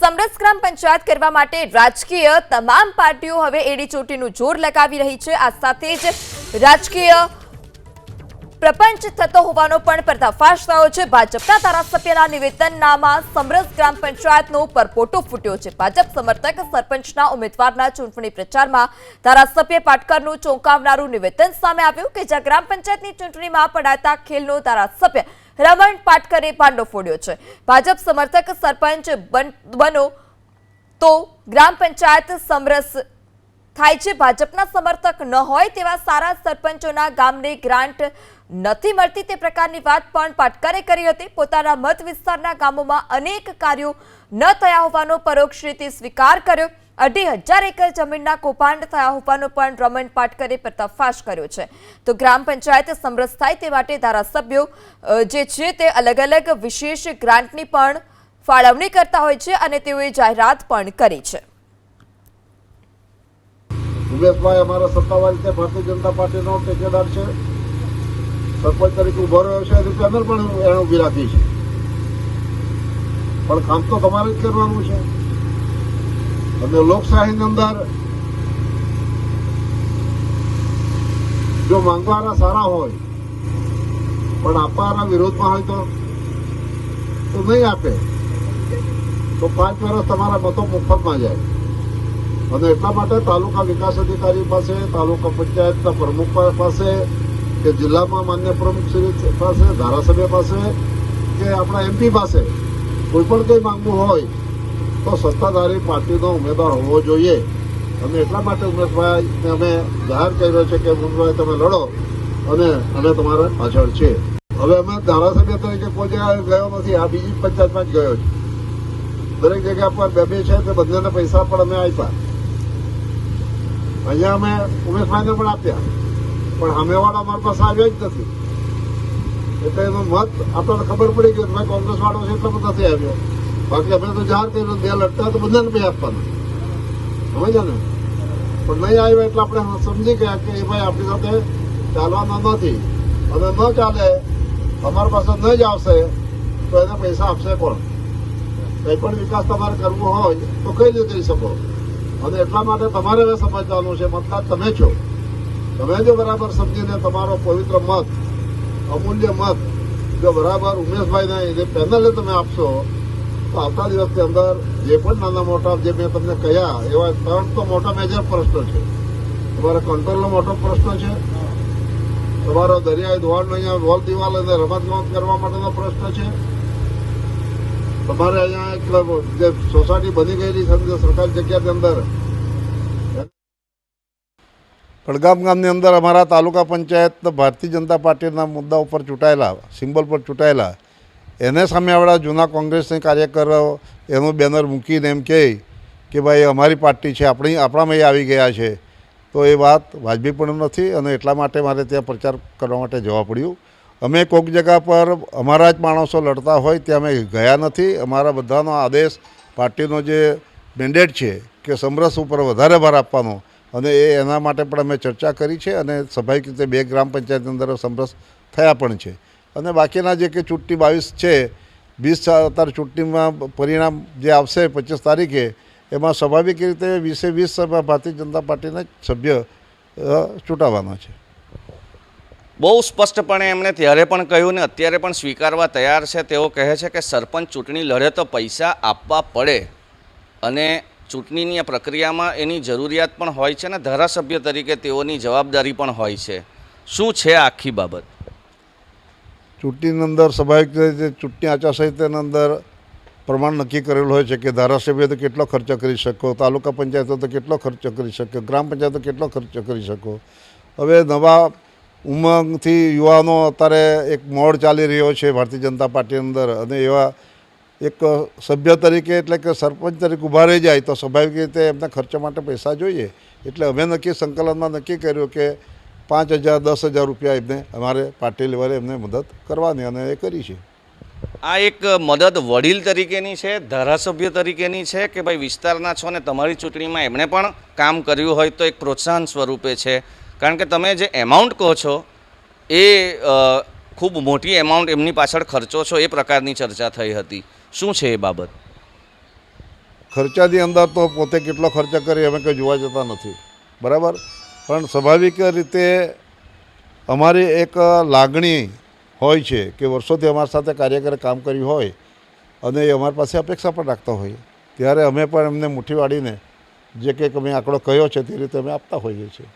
સમરસ ગ્રામ પંચાયત કરવા માટે રાજકીય તમામ પાર્ટીઓ હવે એડી ચોટીનું જોર લગાવી રહી છે. આ સાથે જ રાજકીય પ્રપંચ થતો હોવાનો પણ પર્દાફાશ થયો છે. ભાજપના ધારાસભ્યના નિવેદનનામાં સમરસ ગ્રામ પંચાયતનો પરપોટો ફૂટ્યો છે. ભાજપ સમર્થક સરપંચના ઉમેદવારના ચૂંટણી પ્રચારમાં ધારાસભ્ય પાટકરનું ચોંકાવનારું નિવેદન સામે આવ્યું કે જ્યાં ગ્રામ પંચાયતની ચૂંટણીમાં પડાતા ખેલનો ધારાસભ્ય રમણ પાટકરે પાંડો ફોડ્યો છે. ભાજપ સમર્થક સરપંચ બન- બનો તો ગ્રામ પંચાયત સમરસ થાય છે. ભાજપના સમર્થક ન હોય તેવા સારા સરપંચોના ગામને ગ્રાન્ટ નથી મળતી તે પ્રકારની વાત પણ પાટકરે કરી હતી. પોતાના મત વિસ્તારના ગામોમાં અનેક કાર્યો ન થયા હોવાનો પરોક્ષ રીતે સ્વીકાર કર્યો. અઢી હજાર એકર જમીનના કૌભાંડ થયા હોવાનો પણ રમણ પાટકરે પર્દાફાશ કર્યો છે. તો ગ્રામ પંચાયત સમરસ થાય તે માટે ધારાસભ્યો જે છે તે અલગ અલગ વિશેષ ગ્રાન્ટની પણ ફાળવણી કરતા હોય છે અને તેઓએ જાહેરાત પણ કરી છે. ઉમેશભાઈ, અમારા સત્તાવાર રીતે ભારતીય જનતા પાર્ટીનો ટેકેદાર છે. સરપંચ તરીકે ઊભો રહ્યો છે, એની પેનલ પણ એને ઊભી રાખી છે. પણ કામ તો તમારે જ કરવાનું છે. અને લોકશાહીની અંદર જો માંગવાના સારા હોય, પણ આપવાના વિરોધમાં હોય તો તો નહીં આપે. તો પાંચ વર્ષ તમારા મતો મફતમાં જાય. અને એટલા માટે તાલુકા વિકાસ અધિકારી પાસે, તાલુકા પંચાયતના પ્રમુખ પાસે, કે જિલ્લામાં માન્ય પ્રમુખ શ્રી પાસે, ધારાસભ્ય પાસે, કે આપણા એમપી પાસે, કોઈ પણ કંઈ માંગવું હોય તો સત્તાધારી પાર્ટીનો ઉમેદવાર હોવો જોઈએ. અને એટલા માટે ઉમેશભાઈને અમે જાહેર કર્યો છે કે ઉમેશભાઈ તમે લડો અને અમે તમારા પાછળ છીએ. હવે અમે ધારાસભ્ય તરીકે કોઈ જગ્યાએ ગયો નથી, આ બીજી પંચાયતમાં જ ગયો છું. દરેક જગ્યા પર બે બે છે તે બંનેને પૈસા પણ અમે આપ્યા. અહીંયા અમે ઉમેશભાઈને પણ આપ્યા. પણ સામેવાળા અમારી પાસે આવ્યા જ નથી. એટલે એનો મત આપણને ખબર પડી ગયો ભાઈ કોંગ્રેસ વાળો છે એટલે નથી આવ્યો. બાકી અમે તો જાહેર કર્યું બે લડતા તો બધાને ભાઈ આપવાના. સમજ્યા ને? પણ નહીં આવ્યા એટલે આપણે સમજી ગયા કે એ ભાઈ આપણી સાથે ચાલવાના નથી. અને ન ચાલે, અમારી પાસે ન જ આવશે, તો એને પૈસા આપશે કોણ? કંઈ પણ વિકાસ તમારે કરવો હોય, તો કઈ રીતે કરી શકો? અને એટલા માટે તમારે હવે સમજવાનું છે મતદાર તમે છો. તમે જો બરાબર સમજીને તમારો પવિત્ર મત, અમૂલ્ય મત, જો બરાબર ઉમેશભાઈને એને પેનલે તમે આપશો આવતા દિવસની અંદર જે પણ નાના મોટા જે મેં તમને કહ્યા, એવા ત્રણ તો મોટા મેજર પ્રશ્નો છે. તમારો કંટ્રોલનો મોટો પ્રશ્ન છે. તમારો દરિયાઈ ધોવાણનો અહીંયા વોલ દિવાલ અને રમતગમત કરવા માટેનો પ્રશ્ન છે. તમારે અહીંયા એક જે સોસાયટી બની ગયેલી છે સરકારી જગ્યાની અંદર. પડગામ ગામની અંદર અમારા તાલુકા પંચાયત ભારતીય જનતા પાર્ટીના મુદ્દા ઉપર ચૂંટાયેલા, સિમ્બલ પર ચૂંટાયેલા એને સામે આવડા જૂના કોંગ્રેસના કાર્યકરો એનું બેનર મૂકીને એમ કહે કે ભાઈ અમારી પાર્ટી છે, આપણી, આપણામાં એ આવી ગયા છે. તો એ વાત વાજબી પણ નથી અને એટલા માટે મારે ત્યાં પ્રચાર કરવા માટે જવા પડ્યું. અમે કોઈક જગ્યા પર અમારા જ માણસો લડતા હોય ત્યાં અમે ગયા નથી. અમારા બધાનો આદેશ પાર્ટીનો જે મેન્ડેટ છે કે સમરસ ઉપર વધારે ભાર આપવાનો અને એ એના માટે પણ અમે ચર્ચા કરી છે અને સ્વાભાવિક રીતે બે ગ્રામ પંચાયતની અંદર સમરસ થયા પણ છે. અને બાકીના જે કે ચૂંટણી બાવીસ છે, વીસ અત્યારે ચૂંટણીમાં પરિણામ જે આવશે પચીસ તારીખે, એમાં સ્વાભાવિક રીતે વીસે વીસ ભારતીય જનતા પાર્ટીના સભ્ય ચૂંટાવાના છે. બહુ સ્પષ્ટપણે એમણે ત્યારે પણ કહ્યું ને અત્યારે પણ સ્વીકારવા તૈયાર છે. તેઓ કહે છે કે સરપંચ ચૂંટણી લડે તો પૈસા આપવા પડે અને ચૂંટણીની પ્રક્રિયામાં એની જરૂરિયાત પણ હોય છે ને ધારાસભ્ય તરીકે તેઓની જવાબદારી પણ હોય છે. શું છે આખી બાબત? ચૂંટણીની અંદર સ્વાભાવિક રીતે ચૂંટણી આચારસંહિતાની અંદર પ્રમાણ નક્કી કરેલું હોય છે કે ધારાસભ્ય તો કેટલો ખર્ચ કરી શકો, તાલુકા પંચાયતો તો કેટલો ખર્ચ કરી શકો, ગ્રામ પંચાયતો કેટલો ખર્ચ કરી શકો. હવે નવા ઉમંગથી યુવાનો અત્યારે એક મોડ ચાલી રહ્યો છે ભારતીય જનતા પાર્ટી અંદર અને એવા એક સભ્ય તરીકે એટલે કે સરપંચ તરીકે ઊભા રહી જાય તો સ્વાભાવિક રીતે એમના ખર્ચ માટે પૈસા જોઈએ. એટલે અમે નક્કી સંકલનમાં નક્કી કર્યું કે પાંચ હજાર દસ હજાર રૂપિયા એમને અમારે પાર્ટી લેવલે એમને મદદ કરવાની અને એ કરી છે. આ એક મદદ વડીલ તરીકેની છે ધારાસભ્ય તરીકેની છે કે ભાઈ વિસ્તારના છો ને તમારી ચૂંટણીમાં એમણે પણ કામ કર્યું હોય તો એક પ્રોત્સાહન સ્વરૂપે છે. કારણ કે તમે જે એમાઉન્ટ કહો છો એ ખૂબ મોટી એમાઉન્ટ એમની પાછળ ખર્ચો છો એ પ્રકારની ચર્ચા થઈ હતી. શું છે એ બાબત? ખર્ચાની અંદર તો પોતે કેટલો ખર્ચ કરે અમે કંઈ જોવા જતા નથી. બરાબર? પણ સ્વાભાવિક રીતે અમારી એક લાગણી હોય છે કે વર્ષોથી અમારી સાથે કાર્યકરે કામ કર્યું હોય અને એ અમારી પાસે અપેક્ષા પણ રાખતા હોઈએ ત્યારે અમે પણ એમને મુઠ્ઠી વાળીને જે કંઈક અમે આંકડો કહ્યો છે તે રીતે અમે આપતા હોઈએ છીએ.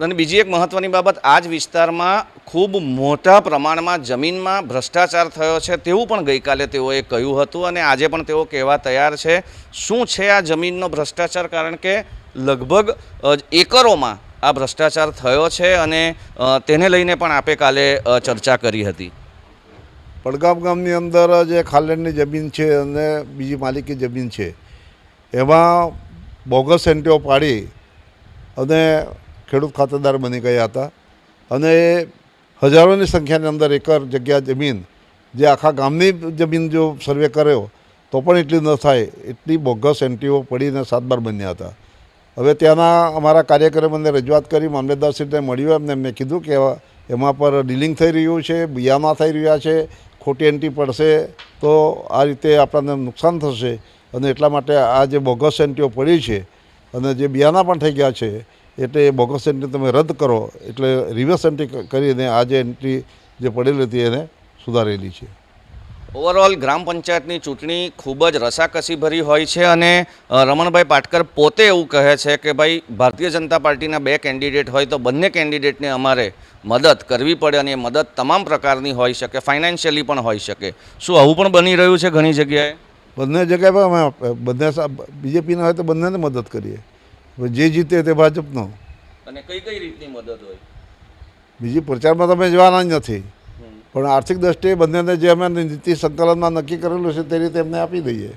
અને બીજી એક મહત્ત્વની બાબત આ જ વિસ્તારમાં ખૂબ મોટા પ્રમાણમાં જમીનમાં ભ્રષ્ટાચાર થયો છે તેવું પણ ગઈકાલે તેઓએ કહ્યું હતું અને આજે પણ તેઓ કહેવા તૈયાર છે, શું છે આ જમીનનો ભ્રષ્ટાચાર? કારણ કે લગભગ એકરોમાં આ ભ્રષ્ટાચાર થયો છે અને તેને લઈને પણ આપે કાલે ચર્ચા કરી હતી. પડગામ ગામની અંદર જે ખાલેડની જમીન છે અને બીજી માલિકી જમીન છે. એમાં બોગસ એન્ટીઓ પાડી અને ખેડૂત ખાતેદાર બની ગયા હતા. અને હજારોની સંખ્યાની અંદર એકર જગ્યા જમીન, જે આખા ગામની જમીન જો સર્વે કર્યો, તો પણ એટલી ન થાય, એટલી બોગસ એન્ટીઓ પડીને સાત બાર બન્યા હતા. હવે ત્યાંના અમારા કાર્યક્રમ મને રજૂઆત કરી મામલેદારશ્રીને મળ્યું, એમને એમને કીધું કે એમાં પર ડીલિંગ થઈ રહ્યું છે, બિયામાં થઈ રહ્યા છે, ખોટી એન્ટ્રી પડશે, તો આ રીતે આપણને નુકસાન થશે. અને એટલા માટે આ જે બોગસ એન્ટ્રીઓ પડી છે અને જે બિયાના પણ થઈ ગયા છે, એટલે એ બોગસ એન્ટ્રી તમે રદ કરો, એટલે રિવર્સ એન્ટ્રી કરીને આ જે એન્ટ્રી જે પડેલી હતી એને સુધારેલી છે. ઓવરઓલ ગ્રામ પંચાયતની ચૂંટણી ખૂબ જ રસાકસી ભરી હોય છે અને રમણભાઈ પાટકર પોતે એવું કહે છે કે ભાઈ ભારતીય જનતા પાર્ટીના બે કેન્ડિડેટ હોય તો બંને કેન્ડિડેટને અમારે મદદ કરવી પડે અને એ મદદ તમામ પ્રકારની હોઈ શકે ફાઇનાન્શિયલી પણ હોઈ શકે. શું આવું પણ બની રહ્યું છે ઘણી જગ્યાએ? બંને જગ્યાએ પણ અમે બંને બીજેપીના હોય તો બંનેને મદદ કરીએ. જે જીતે તે ભાજપનો. અને કઈ કઈ રીતની મદદ હોય? બીજી પ્રચારમાં તમે જવાના જ નથી. પણ આર્થિક દ્રષ્ટિએ બંનેને જે અમે નીતિ સંકલનમાં નક્કી કરેલું છે તે રીતે એમને આપી દઈએ.